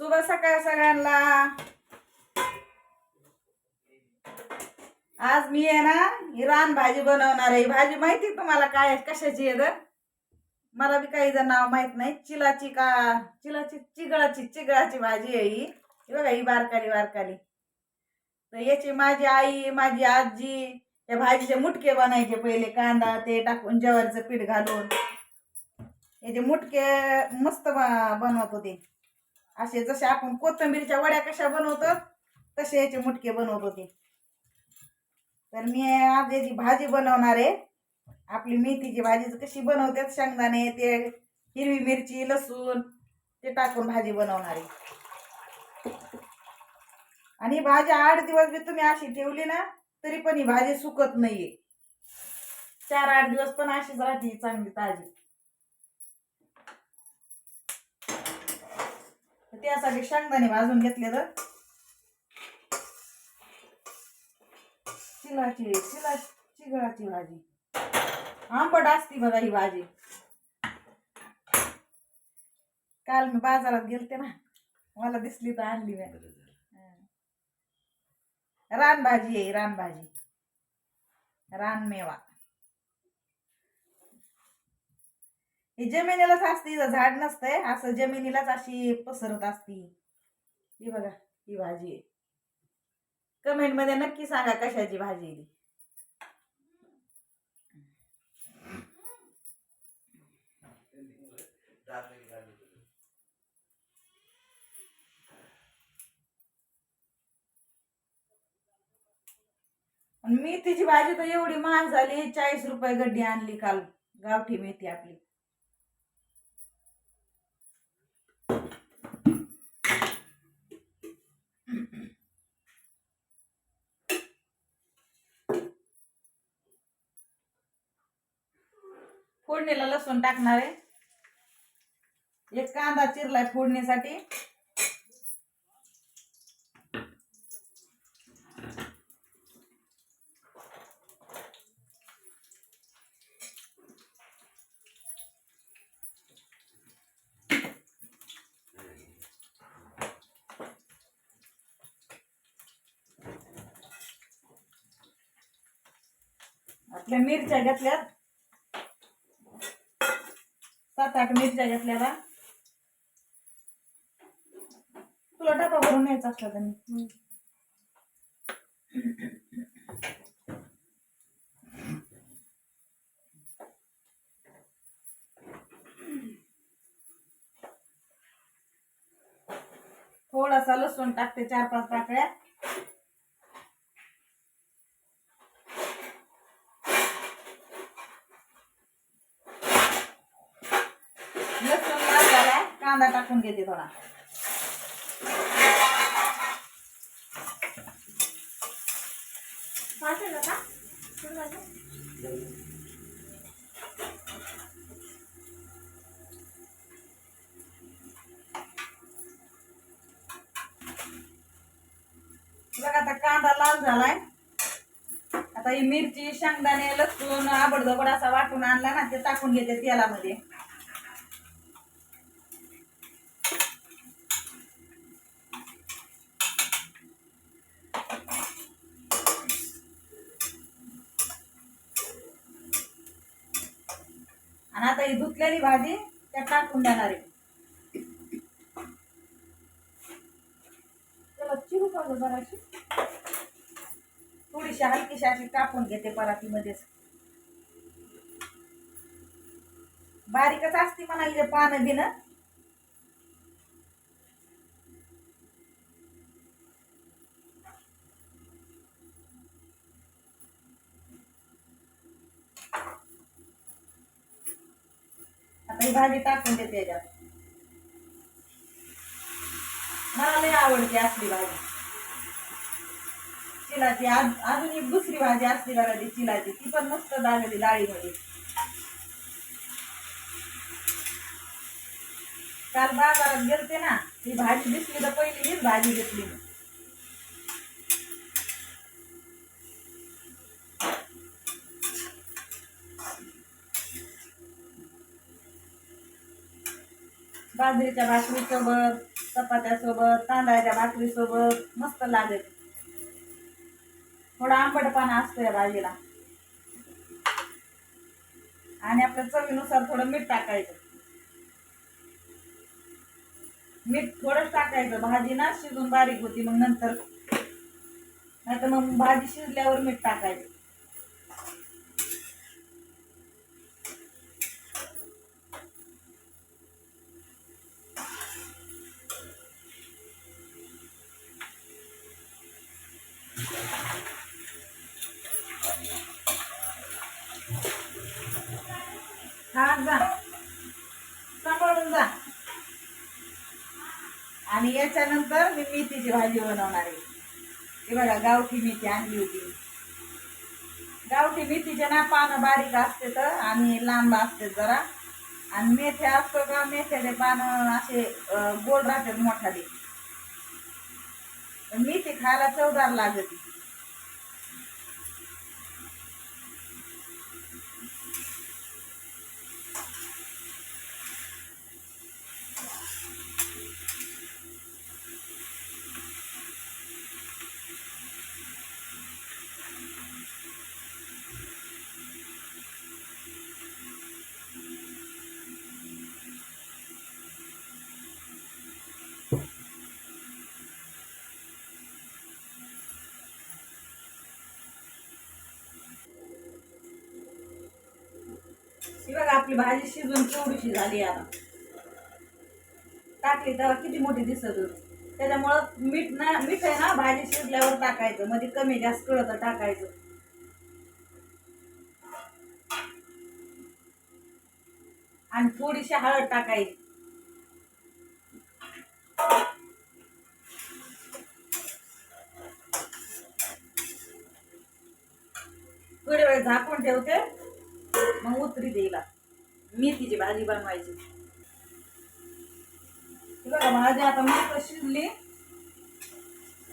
शुभ सकाळ सगळ्यांना. आज मी आहे ना ही रान भाजी बनवणार आहे. भाजी माहिती तुम्हाला काय कशाची आहे तर? मला बी काही जण नाव माहीत नाही. चिलाची का चिलाची चिगळाची चिगळाची भाजी आहे ही. बघा ही बारकाली बारकाली. तर याची माझी आई माझी आजी या भाजीचे मुटके बनायचे पहिले कांदा ते टाकून ज्वारीचं पीठ घालून. याचे मुटके मस्त बनवत होते. असे जसे आपण कोथिंबीरच्या वड्या कशा बनवतो तसे याचे मुटके बनवत होते. तर मी आज याची भाजी बनवणार आहे आपली मेथीची भाजी कशी बनवतात शेंगदाणे ते हिरवी मिरची लसूण ते टाकून भाजी बनवणार आहे. आणि भाजी आठ दिवस बी तुम्ही अशी ठेवली ना तरी पण ही भाजी सुकत नाहीये. चार आठ दिवस पण अशीच राहते चांगली ताजी. त्यासाठी शेंगदाणे भाजून घेतले तर. चिलाची चिला चिगळाची भाजी. आंबट असती बघा ही भाजी. काल मी बाजारात गेलते ना मला दिसली तर आणली मी. रानभाजी आहे रानभाजी. रानमेवा. ही जमिनीलाच असते झाड नसतंय. असं जमिनीलाच अशी पसरत असती. ही बघा ही भाजी आहे. कमेंटमध्ये नक्की सांगा कशाची भाजी आहे ती. मेथीची भाजी तर एवढी महाग झाली चाळीस रुपये गड्डी आणली काल. गावठी मेथी आपली. फोडणीला लसूण टाकणार आहे. एक कांदा चिरलाय फोडणीसाठी. आपल्या मिरच्या घेतल्यात. सात आठ मिरच्या घेतल्या तुला डबा भरून न्यायचा असला त्यांनी थोडासा लसूण टाकते चार पाच पाकळ्या लसूण लाल झालाय कांदा टाकून घेते थोडा. बघा आता कांदा लाल झालाय. आता ही मिरची शेंगदाणे लसूण आबडधोबड असा वाटून आणला ना ते टाकून घेते तेलामध्ये. आणि आता ही धुतलेली भाजी त्यात टाकून देणार आहे. त्याला चिरू का जराशी. थोडीशी हलकीशी अशी कापून घेते परातीमध्येच बारीकच असते म्हणाली पानं बिन. ही भाजी टाकून देते याच्यात मला लय आवडते असली भाजी. चिलाची अजून एक दुसरी भाजी असली बघा ती चिलाची. ती पण मस्त लागली डाळीमध्ये. काल बाजारात गेलते ना ती भाजी दिसली तर पहिली हीच भाजी घेतली मी. बाजरीच्या भाकरी सोबत चपात्यासोबत तांदळाच्या भाकरीसोबत मस्त लागेल. थोडा आंबटपणा असतो या भाजीला. आणि आपल्या चवीनुसार थोडं मीठ टाकायचं. मीठ थोडंच टाकायचं. भाजी ना शिजून बारीक होती मग नंतर. नाही तर मग भाजी शिजल्यावर मीठ टाकायचं. याच्यानंतर मी मेथीची भाजी बनवणार आहे. हे बघा गावठी मेथी आणली होती. गावठी मेथीचे ना पानं बारीक असते तर आणि लांब असते जरा. आणि मेथ्या असतो का मेथ्याचे पानं असे गोड गोल राहतात मोठाले. मेथी खायला चवदार लागते. ही बघा आपली भाजी शिजून केवढीशी झाली आता. टाकली तेव्हा किती मोठी दिसत होती. त्याच्यामुळं मीठ ना मीठ आहे ना भाजी शिजल्यावर टाकायचं. मध्ये कमी जास्त कळत टाकायचं. आणि थोडीशी हळद टाकायची. थोडे वेळ झाकून ठेवते. मग उतरी देईला मेथीची भाजी बनवायची. बघा भाजी आता मस्त शिजली.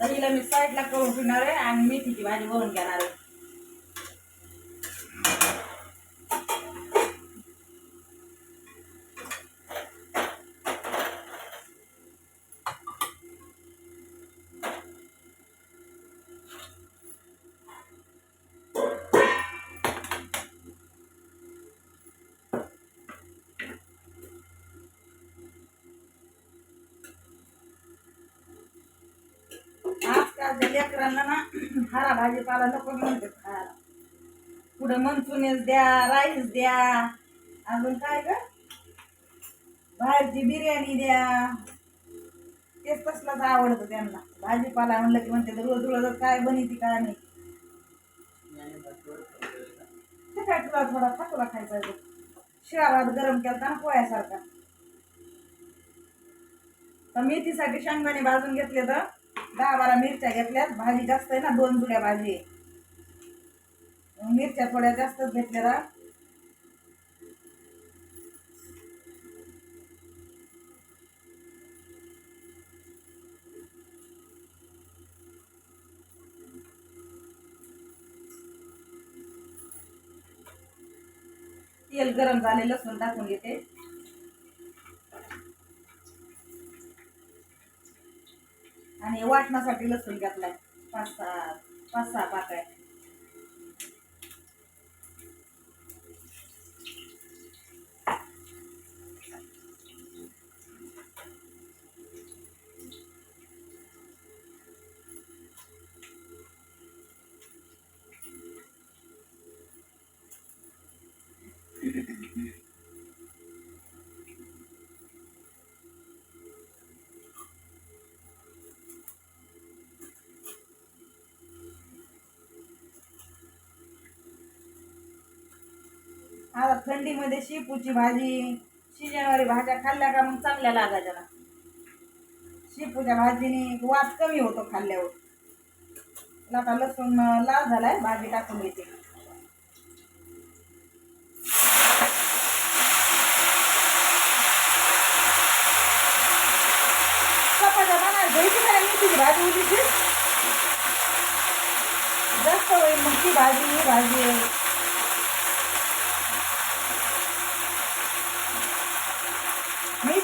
तर हिला मी साईडला करून ठेवणार आहे आणि मेथीची भाजी बनवून घेणार आहे. आजकालच्या लेकरांना ना हरा भाजीपाला नको म्हणते खायला. पुढे मंचुनियस द्या राईस द्या अजून काय ग? भाजी बिर्याणी द्या. तेच तसलंच आवडतं त्यांना. भाजीपाला म्हणलं की म्हणते रोज रोज काय बनिती काय नाही. ते काय तुला थोडा फाटूला खायचा आहे शिळा भात गरम केला ना पोह्यासारखा. तर मेथीसाठी शेंगदाणे भाजून घेतले तर दहा बारा मिरच्या घेतल्यात. भाजी जास्त आहे ना दोन जुड्या भाजी. मिरच्या थोड्या जास्तच घेतल्या तेल गरम झाले लसूण टाकून घेते. आणि वाटण्यासाठी लसूण घातलाय. पाच सहा पाच सहा पाकळ्या. आता थंडीमध्ये शेपूची भाजी शिजणारी भाज्या खाल्ल्या का मग चांगल्या लागा ना शेपूच्या भाजीने वास कमी होतो खाल्ल्यावर. त्याला आता लसूण लाल झालाय भाजी टाकून घेते भाजी उडीची. जास्त होईल मग ती भाजी ही भाजी.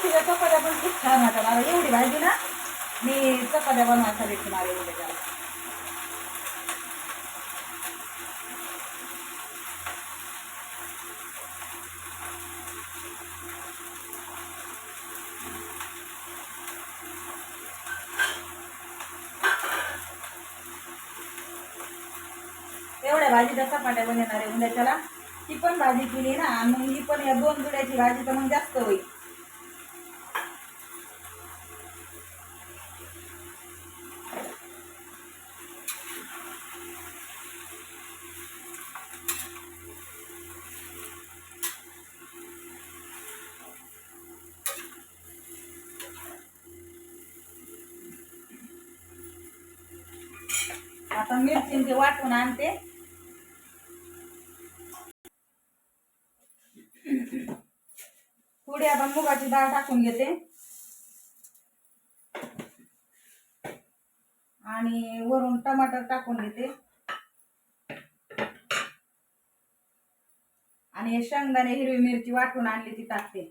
तुझ्या चपात्या पण खूप छान होतात मला एवढी भाजी ना मी चपात्या बनवायचा ठेवणार आहे उद्या त्याला. एवढ्या भाजीच्या चपाट्या बनवणार आहे उद्या त्याला. ती पण भाजी केली ना मग ही पण या दोन जुड्याची भाजी तर मग जास्त होईल. आता मिरची ते वाटून आणते. पुढे आता मुगाची डाळ टाकून घेते. आणि वरून टमाटर टाकून घेते. आणि शेंगदाणे हिरवी मिरची वाटून आणली ती टाकते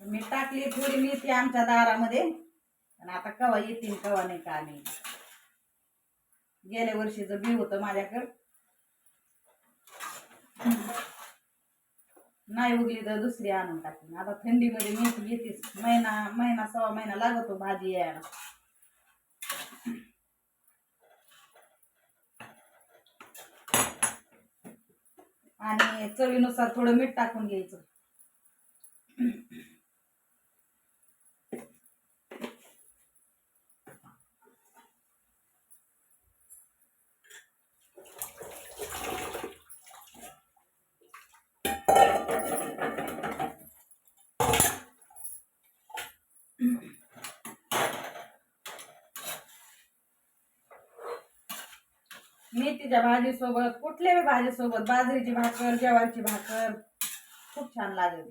मी टाकली थोडी मेथी आमच्या दारामध्ये. आणि आता कवा येतील कवा नाही का नाही. गेल्या वर्षीचं बी होतं माझ्याकडं. नाही उगली तर दुसरी आणून टाकली. आता थंडीमध्ये मेथी येतेच महिना महिना सव्वा महिना लागतो भाजी यायला. आणि चवीनुसार थोडं मीठ टाकून घ्यायचं. मेथीच्या भाजीसोबत कुठल्याही भाजीसोबत बाजरीची भाकर ज्वारीची भाकर. खूप छान लागली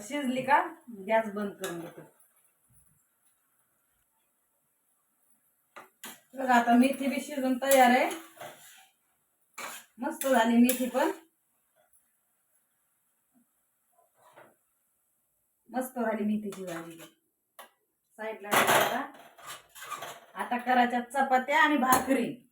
शिजली का? गॅस बंद करून घेतो. बघा आता मेथी बी शिजून तयार आहे. मस्त झाली मेथी पण. मस्त झाली मेथीची भाजी साईडला आता आता करायच्या चपात्या आणि भाकरी.